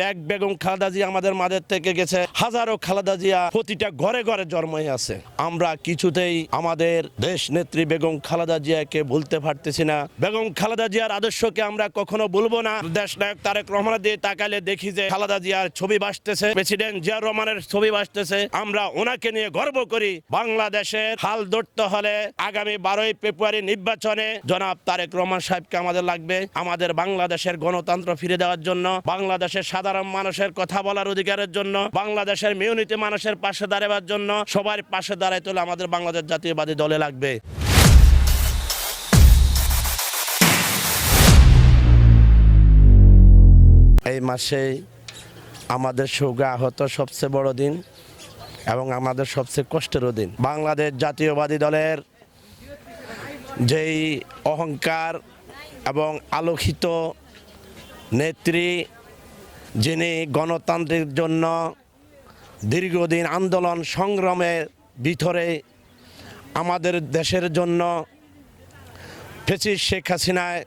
এক বেগম খালেদা জিয়া আমাদের মাঝের থেকে গেছে। হাজারো খালেদা জিয়া প্রতিটা ঘরে ঘরে জন্মই আছে। আমরা কিছুতেই আমাদের দেশ নেত্রী বেগম খালেদা জিয়াকে ভুলতে পারতেছি না। বেগম খালেদা জিয়ার আদর্শকে আমরা কখনো ভুলবো না। দেশ নায়ক তারেক রহমানের দিয়ে তাকালে দেখি যে খালেদা জিয়ার ছবি ভাসতেছে প্রেসিডেন্ট জিয়ার রহমানের ছবি ভাসতেছে আমরা ওনাকে নিয়ে গর্ব করি। বাংলাদেশের হাল ধরতে হলে আগামী বারোই ফেব্রুয়ারি নির্বাচনে জনাব তারেক রহমান সাহেবকে আমাদের লাগবে। আমাদের বাংলাদেশের গণতন্ত্র ফিরে দেওয়ার জন্য। বাংলাদেশের সাধারণ মানুষের কথা বলার অধিকারের জন্য, বাংলাদেশের মিউনিটি মানুষের পাশে দাঁড়াবার জন্য সবার পাশে দাঁড়াইতে হলে আমাদের বাংলাদেশ জাতীয়বাদী দলে লাগবে। এই মাসে আমাদের সৌগা আহত সবচেয়ে বড় দিন এবং আমাদের সবচেয়ে কষ্টেরও দিন। বাংলাদেশ জাতীয়বাদী দলের যেই অহংকার এবং আলোকিত নেত্রী যিনি গণতান্ত্রিক জন্য দীর্ঘদিন আন্দোলন সংগ্রামের ভিতরে আমাদের দেশের জন্য ফেসিস শেখ হাসিনায়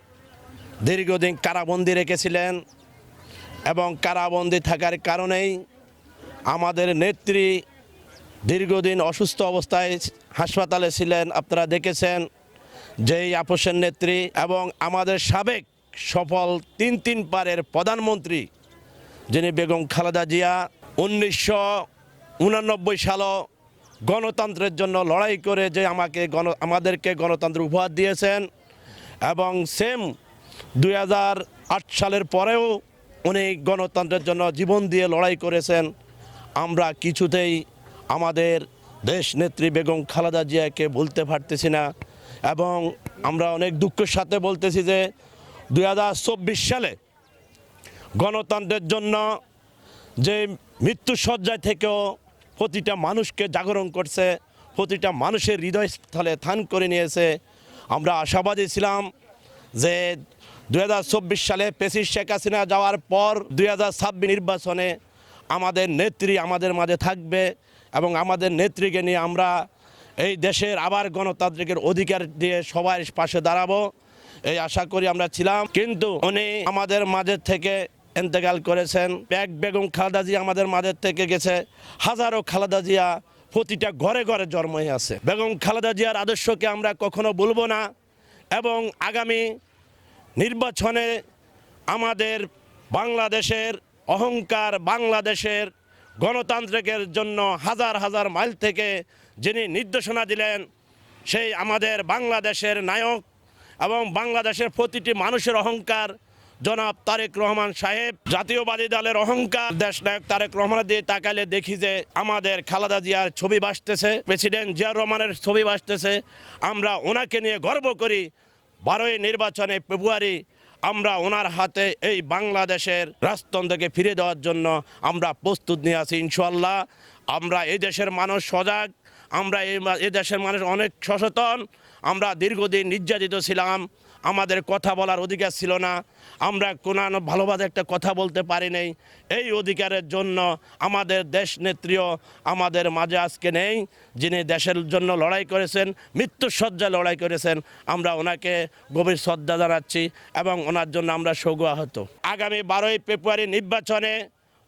দীর্ঘদিন কারাবন্দি রেখেছিলেন এবং কারাবন্দি থাকার কারণেই আমাদের নেত্রী দীর্ঘদিন অসুস্থ অবস্থায় হাসপাতালে ছিলেন। আপনারা দেখেছেন যেই আপোষের নেত্রী এবং আমাদের সাবেক সফল তিন তিন পারের প্রধানমন্ত্রী যিনি বেগম খালেদা জিয়া উনিশশো উনানব্বই সাল গণতন্ত্রের জন্য লড়াই করে যে আমাকে গণ, আমাদেরকে গণতন্ত্র উপহার দিয়েছেন এবং সেম দু হাজার আট সালের পরেও উনি গণতন্ত্রের জন্য জীবন দিয়ে লড়াই করেছেন। আমরা কিছুতেই আমাদের দেশ নেত্রী বেগম খালেদা জিয়াকে বলতে পারতেছি না এবং আমরা অনেক দুঃখের সাথে বলতেছি যে দু হাজার চব্বিশ সালে গণতন্ত্রের জন্য যে মৃত্যুসজ্জায় থেকেও প্রতিটা মানুষকে জাগরণ করছে, প্রতিটা মানুষের হৃদয়স্থলে থান করে নিয়েছে। আমরা আশাবাদী ছিলাম যে দু হাজার চব্বিশ সালে পেসিস শেখ হাসিনা যাওয়ার পর দু হাজার ছাব্বিশ নির্বাচনে আমাদের নেত্রী আমাদের মাঝে থাকবে এবং আমাদের নেত্রীকে নিয়ে আমরা এই দেশের আবার গণতান্ত্রিকের অধিকার দিয়ে সবার পাশে দাঁড়াবো। এই আশা করি আমরা ছিলাম। কিন্তু উনি আমাদের মাঝে থেকে এন্তেকাল করেছেন। এক বেগম খালেদা জিয়া আমাদের মাঝের থেকে গেছে। হাজারো খালেদা জিয়া প্রতিটা ঘরে ঘরে জন্ম হয়ে আছে। বেগম খালেদা জিয়ার আদর্শকে আমরা কখনো ভুলবো না এবং আগামী নির্বাচনে আমাদের বাংলাদেশের অহংকার বাংলাদেশের গণতান্ত্রিকের জন্য হাজার হাজার মাইল থেকে যিনি নির্দেশনা দিলেন, সেই আমাদের বাংলাদেশের নায়ক এবং বাংলাদেশের প্রতিটি মানুষের অহংকার জনাব তারেক রহমান সাহেব, জাতীয়বাদী দলের অহংকার দেশ নায়ক তারেক রহমানের দিয়ে তাকালে দেখি যে আমাদের খালাদা জিয়ার ছবি ভাসতেছে, প্রেসিডেন্ট জিয়ার রহমানের ছবি ভাসতেছে। আমরা ওনাকে নিয়ে গর্ব করি, বারোই নির্বাচনে ফেব্রুয়ারি আমরা ওনার হাতে এই বাংলাদেশের রাজতন্ত্রকে ফিরে দেওয়ার জন্য আমরা প্রস্তুত নিয়ে আছি ইনশাল্লাহ আমরা এই দেশের মানুষ সজাগ, আমরা এই দেশের মানুষ অনেক সচেতন, আমরা দীর্ঘদিন নির্যাতিত ছিলাম। আমাদের কথা বলার অধিকার ছিল না। আমরা কোনো ভালোভাবে একটা কথা বলতে পারি নাই। এই অধিকারের জন্য আমাদের দেশ নেত্রীও আমাদের মাঝে আজকে নেই। যিনি দেশের জন্য লড়াই করেছেন, মৃত্যুর সজ্জায় লড়াই করেছেন, আমরা ওনাকে গভীর শ্রদ্ধা জানাচ্ছি এবং ওনার জন্য আমরা সৌগ আহত আগামী বারোই ফেব্রুয়ারি নির্বাচনে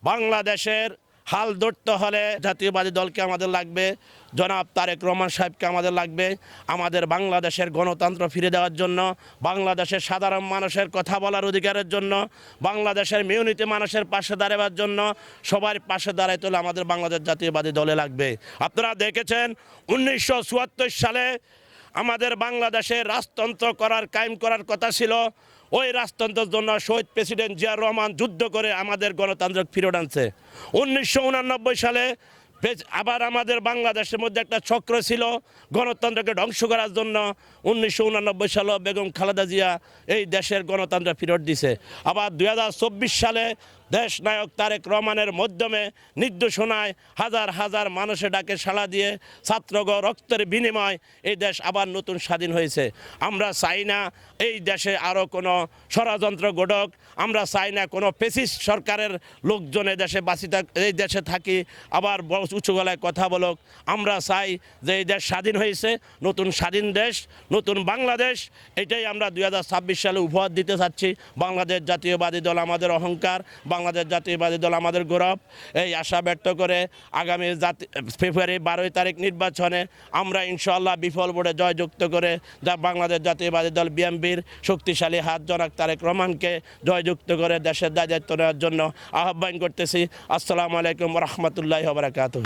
বাংলাদেশের হাল ধরতে হলে জাতীয়বাদী দলকে আমাদের লাগবে। জনাব তারেক রহমান সাহেবকে আমাদের লাগবে। আমাদের বাংলাদেশের গণতন্ত্র ফিরে দেওয়ার জন্য, বাংলাদেশের সাধারণ মানুষের কথা বলার অধিকারের জন্য, বাংলাদেশের মিউনিটি মানুষের পাশে দাঁড়াবার জন্য সবার পাশে দাঁড়াইতে হলে আমাদের বাংলাদেশ জাতীয়বাদী দলে লাগবে। আপনারা দেখেছেন, উনিশশো চুয়াত্তর সালে আমাদের বাংলাদেশে রাজতন্ত্র করার, কায়েম করার কথা ছিল। ওই রাজতন্ত্রের জন্য শহীদ প্রেসিডেন্ট জিয়ার রহমান যুদ্ধ করে আমাদের গণতন্ত্র ফিরত আনছে। উনিশশো সালে আবার আমাদের বাংলাদেশের মধ্যে একটা চক্র ছিল গণতন্ত্রকে ধ্বংস করার জন্য। উনিশশো উনানব্বই সালে বেগম খালেদা জিয়া এই দেশের গণতন্ত্র ফেরত দিছে। আবার দু হাজার চব্বিশ সালে দেশ নায়ক তারেক রহমানের মাধ্যমে নির্দেশনায় হাজার হাজার মানুষের ডাকে সাড়া দিয়ে ছাত্রগ রক্তের বিনিময় এই দেশ আবার নতুন স্বাধীন হয়েছে। আমরা চাই না এই দেশে আরও কোনো ষড়যন্ত্র গোডক আমরা চাই না কোনো পেসিস সরকারের লোকজন দেশে বাঁচি এই দেশে থাকি, আবার উঁচু গলায় কথা বলুক। আমরা চাই যে এই দেশ স্বাধীন হয়েছে, নতুন স্বাধীন দেশ, নতুন বাংলাদেশ, এটাই আমরা দু হাজার ছাব্বিশ সালে উপহার দিতে চাচ্ছি। বাংলাদেশ জাতীয়বাদী দল আমাদের অহংকার বাংলাদেশ জাতীয়বাদী দল আমাদের গৌরব। এই আশা ব্যক্ত করে আগামী জাতি, ফেব্রুয়ারি বারোই তারিখ নির্বাচনে আমরা ইনশাল্লাহ বিফল বোর্ডে জয়যুক্ত করে যা বাংলাদেশ জাতীয়বাদী দল বিএমপির শক্তিশালী হাত জনাক তারেক রহমানকে জয়যুক্ত করে দেশের দায়িত্ব নেওয়ার জন্য আহ্বান করতেছি। আসসালামু আলাইকুম রহমতুল্লাহ বারাকাতুহ।